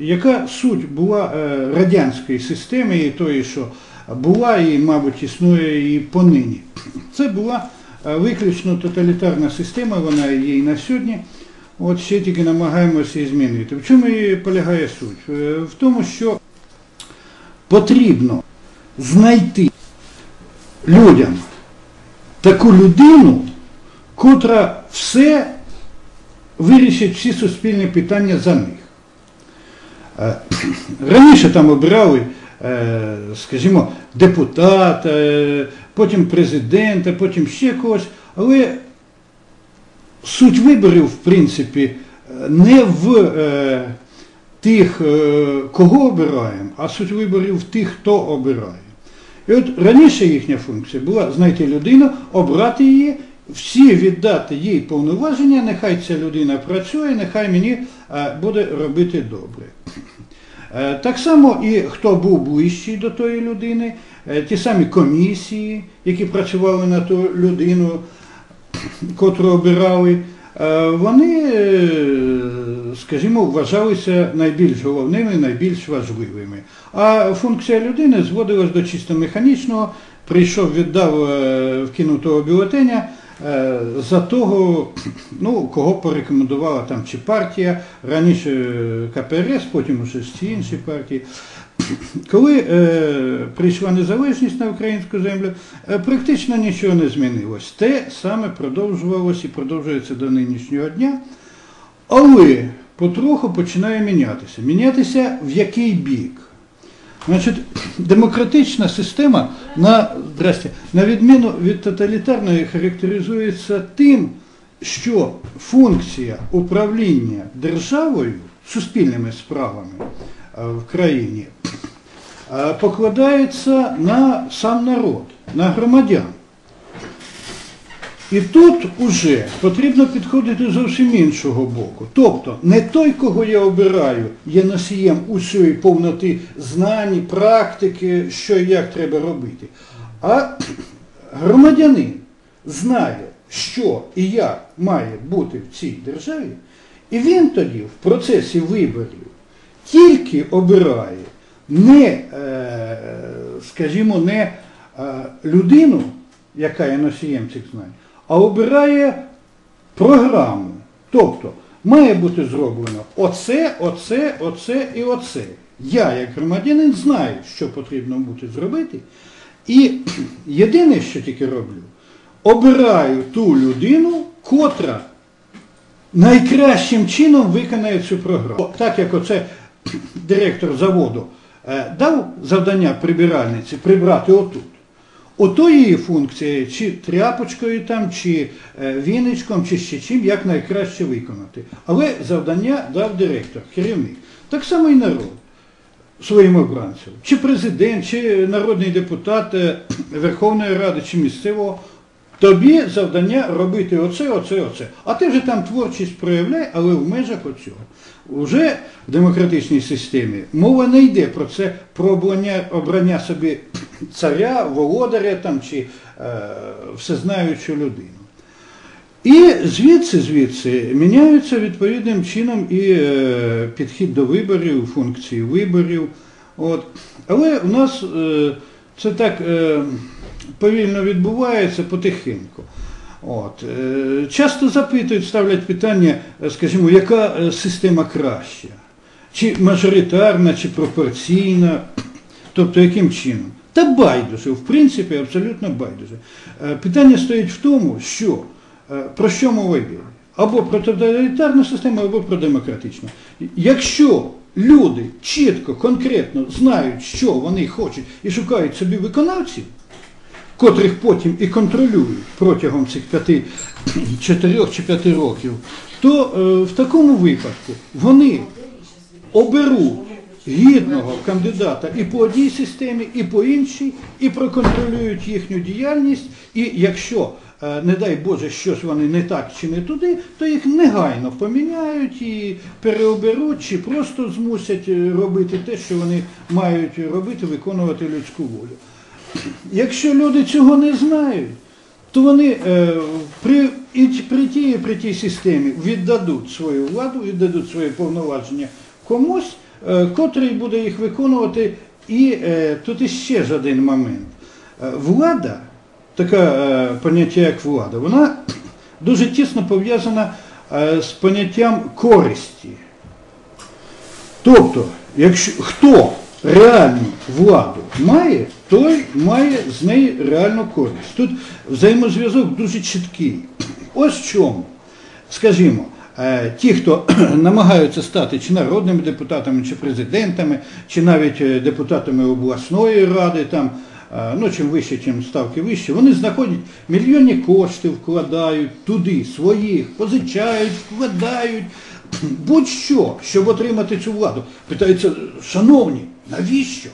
яка суть була е, радянської системи, і тої, що була і, мабуть, існує і понині. Це була е, виключно тоталітарна система, вона є і на сьогодні. От ще тільки намагаємося її змінити. В чому і полягає суть? Е, В тому, що потрібно знайти людям таку людину, котра все вирішить всі суспільні питання за них. Е, Раніше там обирали, е, скажімо, депутата, е, потім президента, потім ще когось, але суть виборів, в принципі, не в тих, кого обираємо, а суть виборів в тих, хто обирає. І от раніше їхня функція була знайти людину, обрати її, всі віддати їй повноваження, нехай ця людина працює, нехай мені буде робити добре. Е, Так само і хто був ближчий до тої людини, е, ті самі комісії, які працювали на ту людину, котру обирали, е, вони, скажімо, вважалися найбільш головними, найбільш важливими. А функція людини зводилась до чисто механічного, прийшов, віддав, е, вкинув того бюлетеня за того, ну, кого порекомендувала там чи партія, раніше е, КПРС, потім уже ці інші партії. Коли е, прийшла незалежність на українську землю, е, практично нічого не змінилось. Те саме продовжувалось і продовжується до нинішнього дня, але потроху починає мінятися. Мінятися в який бік? Значить, демократична система, на, здрасте, на відміну від тоталітарної, характеризується тим, що функція управління державою, суспільними справами е, в країні е, покладається на сам народ, на громадян. І тут уже потрібно підходити зовсім іншого боку. Тобто не той, кого я обираю, є носієм усієї повноти знань, практики, що і як треба робити. А громадянин знає, що і як має бути в цій державі, і він тоді в процесі виборів тільки обирає не, е, скажімо, не е, людину, яка є носієм цих знань, а обирає програму. Тобто має бути зроблено оце, оце, оце і оце. Я, як громадянин, знаю, що потрібно бути зробити. І єдине, що тільки роблю, обираю ту людину, котра найкращим чином виконає цю програму. Так як оце директор заводу е, дав завдання прибиральниці прибрати отут. Ото її функція, чи тряпочкою там, чи е, віничком, чи ще чим, як найкраще виконати. Але завдання дав директор, керівник. Так само і народ своїм обранцям. Чи президент, чи народний депутат е, Верховної Ради, чи місцевого. Тобі завдання робити оце, оце, оце. А ти вже там творчість проявляй, але в межах оцього. Уже в демократичній системі мова не йде про це, про обрання, обрання собі царя, володаря там, чи е, всезнаючу людину. І звідси, звідси міняються відповідним чином і е, підхід до виборів, функції виборів. От. Але у нас е, це так е, повільно відбувається потихеньку. От. Е, часто запитують, ставлять питання, е, скажімо, яка е, система краща? Чи мажоритарна, чи пропорційна, тобто яким чином? Та байдуже, в принципі, абсолютно байдуже. Питання стоїть в тому, що про що мова йде? Або про тоталітарну систему, або про демократичну. Якщо люди чітко, конкретно знають, що вони хочуть, і шукають собі виконавців, котрих потім і контролюють протягом цих п'яти, чотирьох чи п'яти років, то е, в такому випадку вони оберуть гідного кандидата і по одній системі, і по іншій, і проконтролюють їхню діяльність. І якщо, е, не дай Боже, щось вони не так чи не туди, то їх негайно поміняють і переоберуть, чи просто змусять е, робити те, що вони мають робити, виконувати людську волю. Якщо люди цього не знають, то вони е, при, і при тій, і при тій системі віддадуть свою владу, віддадуть свої повноваження комусь, е, котрий буде їх виконувати. І е, тут іще ж один момент. Е, Влада, таке е, поняття як влада, вона дуже тісно пов'язана е, з поняттям користі. Тобто, якщо хто реальну владу має, той має з неї реальну користь. Тут взаємозв'язок дуже чіткий. Ось чому. Скажімо, е, ті, хто намагаються стати чи народними депутатами, чи президентами, чи навіть е, депутатами обласної ради, там, е, ну чим вище, чим ставки вище, вони знаходять мільйонні кошти, вкладають туди своїх, позичають, вкладають, будь-що, щоб отримати цю владу. Питаються, шановні, навіщо?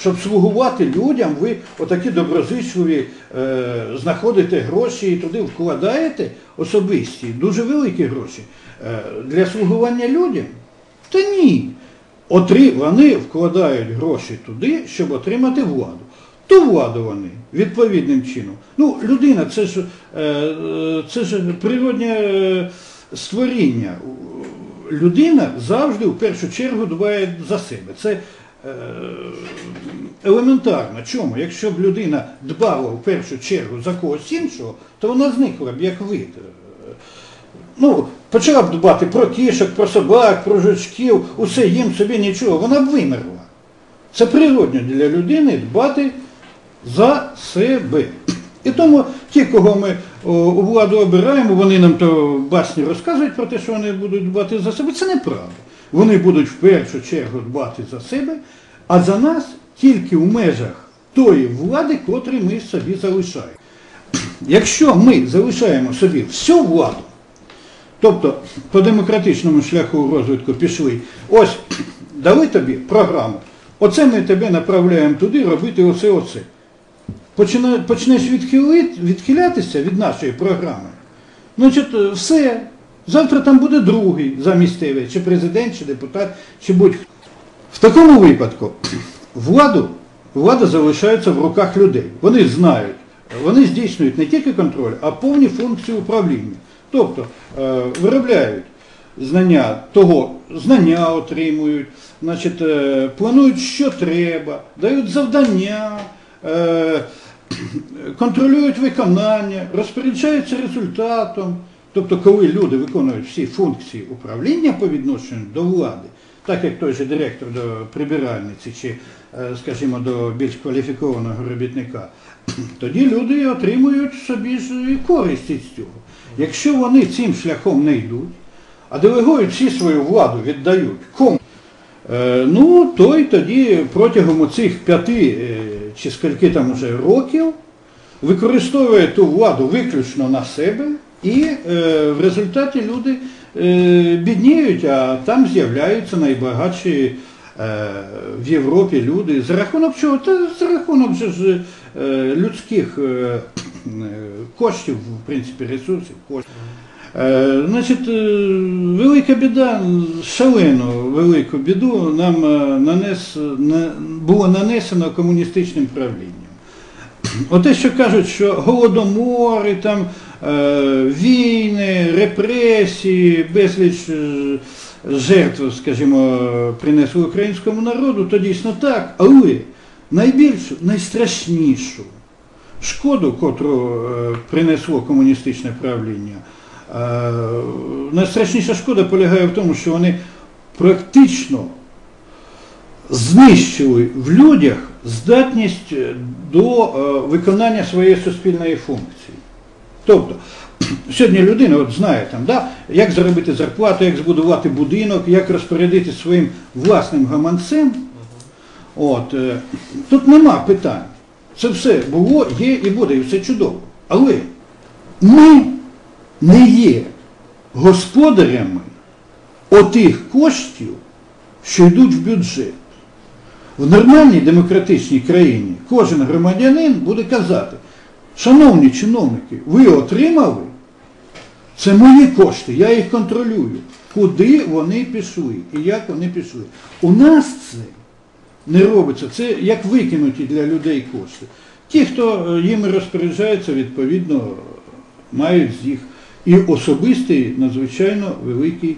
Щоб слугувати людям, ви отакі доброзичливі е, знаходите гроші і туди вкладаєте особисті, дуже великі гроші е, для слугування людям? Та ні. Отри, вони вкладають гроші туди, щоб отримати владу. Ту владу вони відповідним чином. Ну, людина це ж, е, це ж природнє е, створіння. Людина завжди в першу чергу дбає за себе. Це елементарно. Чому? Якщо б людина дбала в першу чергу за когось іншого, то вона зникла б як вид. Е, Ну, почала б дбати про кішок, про собак, про жучків, усе їм собі нічого, вона б вимерла. Це природньо для людини дбати за себе. І тому ті, кого ми о, у владу обираємо, вони нам то басні розказують про те, що вони будуть дбати за себе. Це неправда. Вони будуть в першу чергу дбати за себе, а за нас тільки в межах тої влади, котрі ми собі залишаємо. Якщо ми залишаємо собі всю владу, тобто по демократичному шляху розвитку пішли, ось дали тобі програму, оце ми тебе направляємо туди робити оце, оце. Почнеш відхилити, відхилятися від нашої програми, значить все. Завтра там буде другий замість чи президент, чи депутат, чи будь-хто. В такому випадку владу, влада залишається в руках людей. Вони знають, вони здійснюють не тільки контроль, а повні функції управління. Тобто е, виробляють знання того, знання отримують, значить, е, планують, що треба, дають завдання, е, контролюють виконання, розпоряджаються результатом. Тобто, коли люди виконують всі функції управління по відношенню до влади, так як той же директор до прибиральниці чи, е, скажімо, до більш кваліфікованого робітника, тоді люди отримують собі ж і користь із цього. Якщо вони цим шляхом не йдуть, а делегують всі свою владу, віддають кому? Е, Ну, той тоді протягом цих п'яти е, чи скільки там уже років використовує ту владу виключно на себе, і е, в результаті люди е, бідніють, а там з'являються найбагатші е, в Європі люди. За рахунок чого? Та за рахунок же ж е, людських е, е, коштів, в принципі, ресурсів, коштів. Е, Значить, е, велика біда, шалену велику біду нам е, нанес, на- було нанесено комуністичним правлінням. Оте, що кажуть, що голодомори, там, війни, репресії, безліч е, жертв, скажімо, принесли українському народу, то дійсно так, але найбільшу, найстрашнішу шкоду, котру е, принесло комуністичне правління, е, найстрашніша шкода полягає в тому, що вони практично знищили в людях здатність до е, виконання своєї суспільної функції. Тобто, сьогодні людина от знає, там, да, як заробити зарплату, як збудувати будинок, як розпорядитися своїм власним гаманцем. От, е, тут нема питань. Це все було, є і буде, і все чудово. Але ми не є господарями отих коштів, що йдуть в бюджет. В нормальній демократичній країні кожен громадянин буде казати, шановні чиновники, ви отримали, це мої кошти, я їх контролюю. Куди вони пішли і як вони пішли. У нас це не робиться. Це як викинуті для людей кошти. Ті, хто е, їми розпоряджається, відповідно, мають з їх і особистий надзвичайно великий